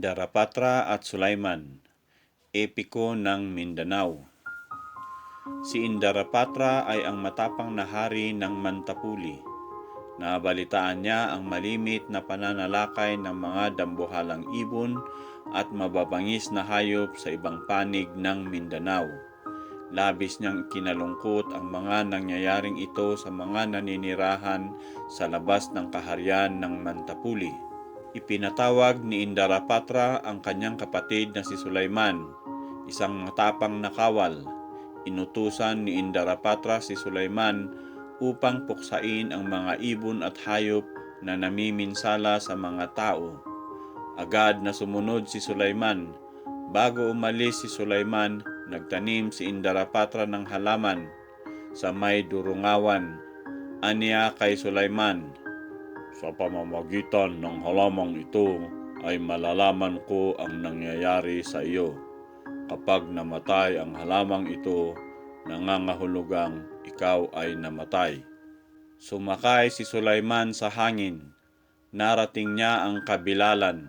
Indarapatra at Sulaiman, Epiko ng Mindanao. Si Indarapatra ay ang matapang na hari ng Mantapuli. Nabalitaan niya ang malimit na pananalakay ng mga dambuhalang ibon at mababangis na hayop sa ibang panig ng Mindanao. Labis niyang kinalungkot ang mga nangyayaring ito sa mga naninirahan sa labas ng kaharian ng Mantapuli. Ipinatawag ni Indarapatra ang kanyang kapatid na si Sulaiman, isang matapang nakawal. Inutusan ni Indarapatra si Sulaiman upang puksain ang mga ibon at hayop na namiminsala sa mga tao. Agad na sumunod si Sulaiman. Bago umalis si Sulaiman, nagtanim si Indarapatra ng halaman sa may durungawan. Aniya kay Sulaiman, Sa pamamagitan ng halamang ito ay malalaman ko ang nangyayari sa iyo. Kapag namatay ang halamang ito, nangangahulugang ikaw ay namatay. Sumakay si Sulaiman sa hangin. Narating niya ang kabilalan.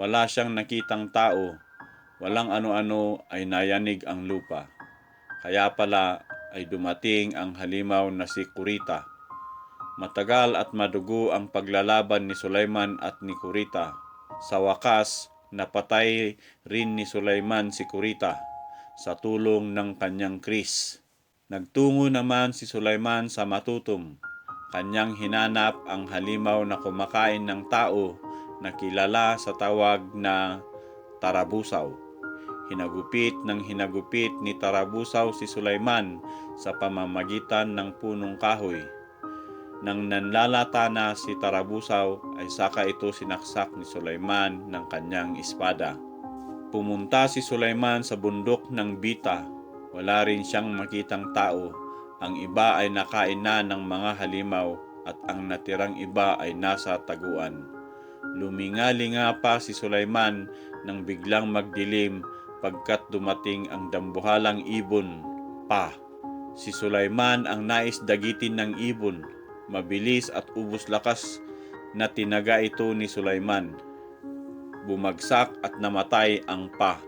Wala siyang nakitang tao. Walang ano-ano ay nayanig ang lupa. Kaya pala ay dumating ang halimaw na si Kurita. Matagal at madugo ang paglalaban ni Sulaiman at ni Kurita. Sa wakas, napatay rin ni Sulaiman si Kurita sa tulong ng kanyang kris. Nagtungo naman si Sulaiman sa matutom. Kanyang hinanap ang halimaw na kumakain ng tao na kilala sa tawag na Tarabusaw. Hinagupit ng hinagupit ni Tarabusaw si Sulaiman sa pamamagitan ng punong kahoy. Nang nanlalata na si Tarabusaw ay saka ito sinaksak ni Sulaiman ng kanyang espada. Pumunta si Sulaiman sa bundok ng Bita. Wala rin siyang makitang tao. Ang iba ay nakain na ng mga halimaw at ang natirang iba ay nasa taguan. Luminga-linga pa si Sulaiman nang biglang magdilim pagkat dumating ang dambuhalang ibon pa. Si Sulaiman ang nais dagitin ng ibon. Mabilis at ubos lakas na tinaga ito ni Sulaiman. Bumagsak at namatay ang pa.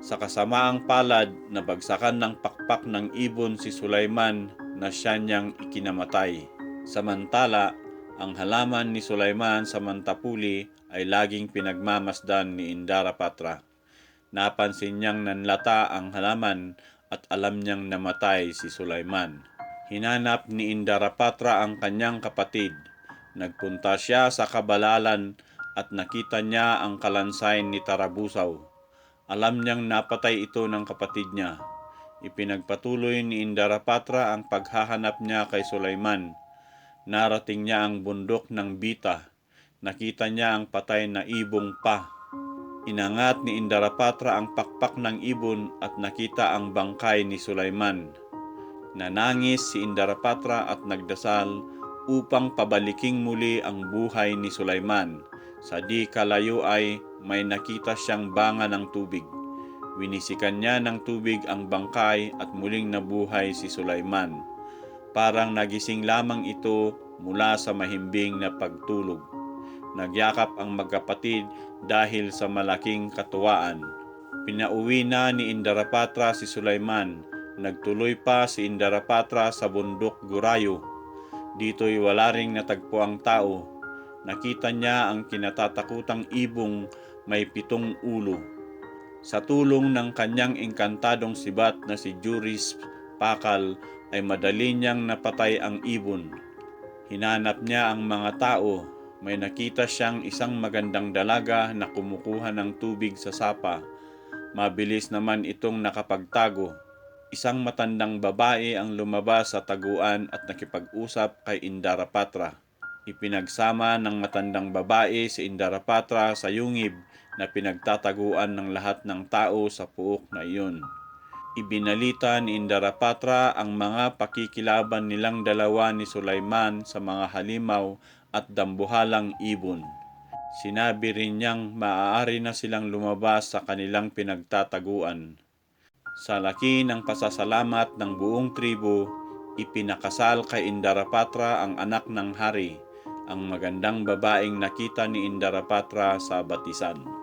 Sa kasamaang palad, nabagsakan ng pakpak ng ibon si Sulaiman na siya niyang ikinamatay. Samantala, ang halaman ni Sulaiman sa Mantapuli ay laging pinagmamasdan ni Indarapatra. Napansin niyang nanlata ang halaman at alam niyang namatay si Sulaiman. Hinanap ni Indarapatra ang kanyang kapatid. Nagpunta siya sa kabalalan at nakita niya ang kalansay ni Tarabusaw. Alam niyang napatay ito ng kapatid niya. Ipinagpatuloy ni Indarapatra ang paghahanap niya kay Sulaiman. Narating niya ang bundok ng Bita. Nakita niya ang patay na ibong pa. Inangat ni Indarapatra ang pakpak ng ibon at nakita ang bangkay ni Sulaiman. Nanangis si Indarapatra at nagdasal upang pabaliking muli ang buhay ni Sulaiman. Sa di kalayo ay may nakita siyang banga ng tubig. Winisikan niya ng tubig ang bangkay at muling nabuhay si Sulaiman. Parang nagising lamang ito mula sa mahimbing na pagtulog. Nagyakap ang magkapatid dahil sa malaking katuwaan. Pinauwi na ni Indarapatra si Sulaiman. Nagtuloy pa si Indarapatra sa bundok Gurayo. Dito'y wala ring natagpo ang tao. Nakita niya ang kinatatakutang ibong may pitong ulo. Sa tulong ng kanyang engkantadong sibat na si Juris Pakal ay madali niyang napatay ang ibon. Hinanap niya ang mga tao. May nakita siyang isang magandang dalaga na kumukuha ng tubig sa sapa. Mabilis naman itong nakapagtago. Isang matandang babae ang lumabas sa taguan at nakipag-usap kay Indarapatra. Ipinagsama ng matandang babae si Indarapatra sa yungib na pinagtataguan ng lahat ng tao sa puok na iyon. Ibinalita ni Indarapatra ang mga pakikilaban nilang dalawa ni Sulaiman sa mga halimaw at dambuhalang ibon. Sinabi rin niyang maaari na silang lumabas sa kanilang pinagtataguan. Sa laki ng pasasalamat ng buong tribo, ipinakasal kay Indarapatra ang anak ng hari ang magandang babaeng nakita ni Indarapatra sa batisan.